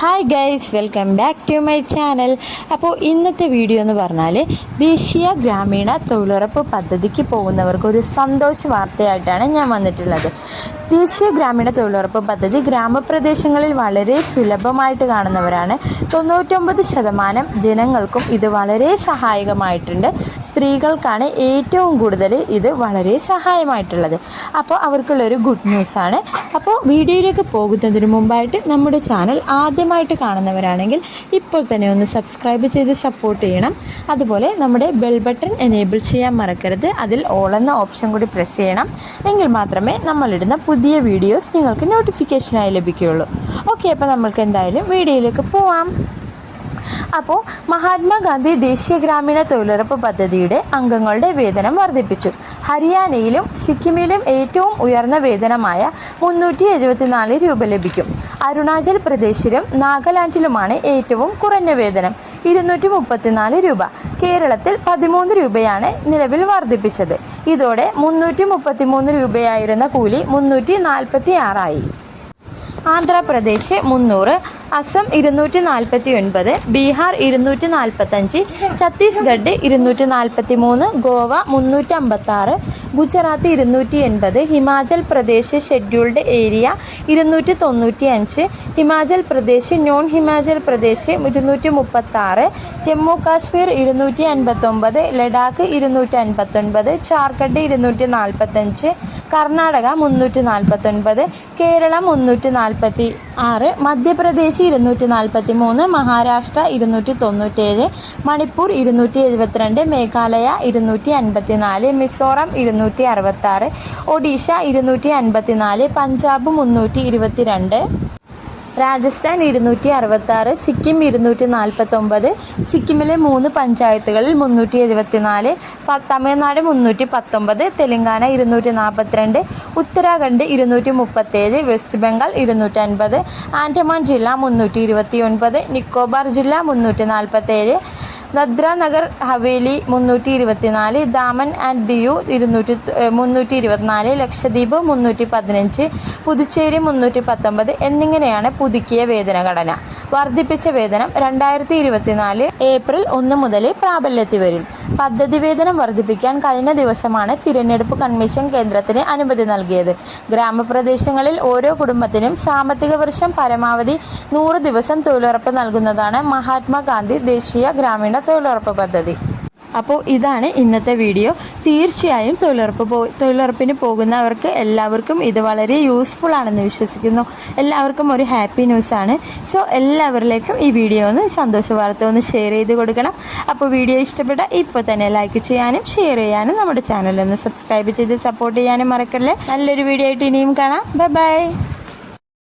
Hi guys welcome back to my channel അപ്പോൾ ഇന്നത്തെ video എന്ന് പറഞ്ഞാൽ ദേശീയ ഗ്രാമീണ തൊഴിലുറപ്പ് പദ്ധതിക്ക് പോകുന്നവർക്ക് ഒരു സന്തോഷ വാർത്തയായിട്ടാണ് ഞാൻ വന്നിട്ടുള്ളത്. ദേശീയ ഗ്രാമീണ തൊഴിലുറപ്പ് പദ്ധതി ഗ്രാമപ്രദേശങ്ങളിൽ വളരെ സുലഭമായിട്ട് കാണുന്നവരാണ്. തൊണ്ണൂറ്റൊമ്പത് ശതമാനം ജനങ്ങൾക്കും ഇത് വളരെ സഹായകമായിട്ടുണ്ട്. സ്ത്രീകൾക്കാണ് ഏറ്റവും കൂടുതൽ ഇത് വളരെ സഹായമായിട്ടുള്ളത്. അപ്പോൾ അവർക്കുള്ളൊരു ഗുഡ് ന്യൂസാണ് അപ്പോൾ വീഡിയോയിലേക്ക് പോകുന്നതിന് മുമ്പായിട്ട് നമ്മുടെ ചാനൽ ആദ്യമായിട്ട് കാണുന്നവരാണെങ്കിൽ ഇപ്പോൾ തന്നെ ഒന്ന് സബ്സ്ക്രൈബ് ചെയ്ത് സപ്പോർട്ട് ചെയ്യണം. അതുപോലെ നമ്മുടെ ബെൽ ബട്ടൺ എനേബിൾ ചെയ്യാൻ മറക്കരുത്. അതിൽ ഓൾ എന്ന ഓപ്ഷൻ കൂടി പ്രസ് ചെയ്യണം. എങ്കിൽ മാത്രമേ നമ്മളിടുന്ന പുതിയ വീഡിയോസ് നിങ്ങൾക്ക് നോട്ടിഫിക്കേഷനായി ലഭിക്കുകയുള്ളൂ. ഓക്കെ അപ്പോൾ നമ്മൾക്ക് എന്തായാലും വീഡിയോയിലേക്ക് പോവാം. അപ്പോൾ മഹാത്മാഗാന്ധി ദേശീയ ഗ്രാമീണ തൊഴിലുറപ്പ് പദ്ധതിയുടെ അംഗങ്ങളുടെ വേതനം വർദ്ധിപ്പിച്ചു. ഹരിയാനയിലും സിക്കിമിലും ഏറ്റവും ഉയർന്ന വേതനമായ മുന്നൂറ്റി എഴുപത്തിനാല് രൂപ ലഭിക്കും. അരുണാചൽ പ്രദേശിലും നാഗാലാൻഡിലുമാണ് ഏറ്റവും കുറഞ്ഞ വേതനം ഇരുന്നൂറ്റി മുപ്പത്തിനാല് രൂപ. കേരളത്തിൽ പതിമൂന്ന് രൂപയാണ് നിലവിൽ വർദ്ധിപ്പിച്ചത്. ഇതോടെ മുന്നൂറ്റി മുപ്പത്തിമൂന്ന് രൂപയായിരുന്ന കൂലി മുന്നൂറ്റി നാൽപ്പത്തി ആറായി ആന്ധ്രാപ്രദേശ് മുന്നൂറ് അസം ഇരുന്നൂറ്റി നാൽപ്പത്തി ഒൻപത് ബീഹാർ ഇരുന്നൂറ്റി നാൽപ്പത്തഞ്ച് ഛത്തീസ്ഗഡ് ഇരുന്നൂറ്റി നാൽപ്പത്തി മൂന്ന് ഗോവ മുന്നൂറ്റി ആറ് ഗുജറാത്ത് ഇരുന്നൂറ്റി എൺപത് ഹിമാചൽ പ്രദേശ് ഷെഡ്യൂൾഡ് ഏരിയ ഇരുന്നൂറ്റി തൊണ്ണൂറ്റി അഞ്ച് ഹിമാചൽ പ്രദേശ് നോൺ ഹിമാചൽ പ്രദേശ് ഇരുന്നൂറ്റി മുപ്പത്തി ആറ് ജമ്മു കാശ്മീർ ഇരുന്നൂറ്റി അൻപത്തൊമ്പത് ലഡാക്ക് ഇരുന്നൂറ്റി അൻപത്തൊൻപത് ജാർഖണ്ഡ് ഇരുന്നൂറ്റി നാൽപ്പത്തഞ്ച് കർണാടക മുന്നൂറ്റി നാൽപ്പത്തൊൻപത് കേരളം മുന്നൂറ്റി നാൽപ്പത്തി ആറ് മധ്യപ്രദേശ് ഇരുന്നൂറ്റി നാൽപ്പത്തി മൂന്ന് മഹാരാഷ്ട്ര ഇരുന്നൂറ്റി തൊണ്ണൂറ്റേഴ് മണിപ്പൂർ ഇരുന്നൂറ്റി എഴുപത്തിരണ്ട് മേഘാലയ ഇരുന്നൂറ്റി അൻപത്തി നാല് മിസോറാം ഇരുന്നൂറ്റി അറുപത്താറ് ഒഡീഷ ഇരുന്നൂറ്റി അൻപത്തി നാല് പഞ്ചാബ് മുന്നൂറ്റി ഇരുപത്തിരണ്ട് രാജസ്ഥാൻ ഇരുന്നൂറ്റി അറുപത്തി ആറ് സിക്കിം ഇരുന്നൂറ്റി നാൽപ്പത്തൊമ്പത് സിക്കിമിലെ മൂന്ന് പഞ്ചായത്തുകളിൽ മുന്നൂറ്റി എഴുപത്തിനാല് നാല് തമിഴ്നാട് മുന്നൂറ്റി പത്തൊമ്പത് തെലങ്കാന ഇരുന്നൂറ്റി നാൽപ്പത്തിരണ്ട് ഉത്തരാഖണ്ഡ് ഇരുന്നൂറ്റി മുപ്പത്തേഴ് വെസ്റ്റ് ബംഗാൾ ഇരുന്നൂറ്റി അൻപത് ആൻഡമാൻ ജില്ല മുന്നൂറ്റി ഇരുപത്തി ഒൻപത് നിക്കോബാർ ജില്ല മുന്നൂറ്റി നാൽപ്പത്തേഴ് നദ്ര നഗർ ഹവേലി മുന്നൂറ്റി ഇരുപത്തിനാല് ദാമൻ ആൻഡ് ദിയു ഇരുന്നൂറ്റി മുന്നൂറ്റി ഇരുപത്തിനാല് ലക്ഷദ്വീപ് മുന്നൂറ്റി പതിനഞ്ച് പുതുച്ചേരി മുന്നൂറ്റി പത്തൊമ്പത് എന്നിങ്ങനെയാണ് പുതുക്കിയ വേതനഘടന വർദ്ധിപ്പിച്ച വേതനം രണ്ടായിരത്തി ഇരുപത്തിനാല് ഏപ്രിൽ ഒന്ന് മുതൽ പ്രാബല്യത്തിൽ വരും. പദ്ധതി വേതനം വർദ്ധിപ്പിക്കാൻ കഴിഞ്ഞ ദിവസമാണ് തിരഞ്ഞെടുപ്പ് കമ്മീഷൻ കേന്ദ്രത്തിന് അനുമതി നൽകിയത്. ഗ്രാമപ്രദേശങ്ങളിൽ ഓരോ കുടുംബത്തിനും സാമ്പത്തിക വർഷം പരമാവധി നൂറ് ദിവസം തൊഴിലുറപ്പ് നൽകുന്നതാണ് മഹാത്മാഗാന്ധി ദേശീയ ഗ്രാമീണ തൊഴിലുറപ്പ് പദ്ധതി. അപ്പോൾ ഇതാണ് ഇന്നത്തെ വീഡിയോ. തീർച്ചയായും തൊഴിലുറപ്പ് പോ തൊഴിലുറപ്പിന് പോകുന്നവർക്ക് എല്ലാവർക്കും ഇത് വളരെ യൂസ്ഫുൾ ആണെന്ന് വിശ്വസിക്കുന്നു. എല്ലാവർക്കും ഒരു ഹാപ്പി ന്യൂസ് ആണ്. സോ എല്ലാവരിലേക്കും ഈ വീഡിയോ ഒന്ന് സന്തോഷ വാർത്ത ഒന്ന് ഷെയർ ചെയ്ത് കൊടുക്കണം. അപ്പോൾ വീഡിയോ ഇഷ്ടപ്പെട്ട ഇപ്പോൾ തന്നെ ലൈക്ക് ചെയ്യാനും ഷെയർ ചെയ്യാനും നമ്മുടെ ചാനലൊന്ന് സബ്സ്ക്രൈബ് ചെയ്ത് സപ്പോർട്ട് ചെയ്യാനും മറക്കല്ലേ. നല്ലൊരു വീഡിയോ ആയിട്ട് ഇനിയും കാണാം. Bye bye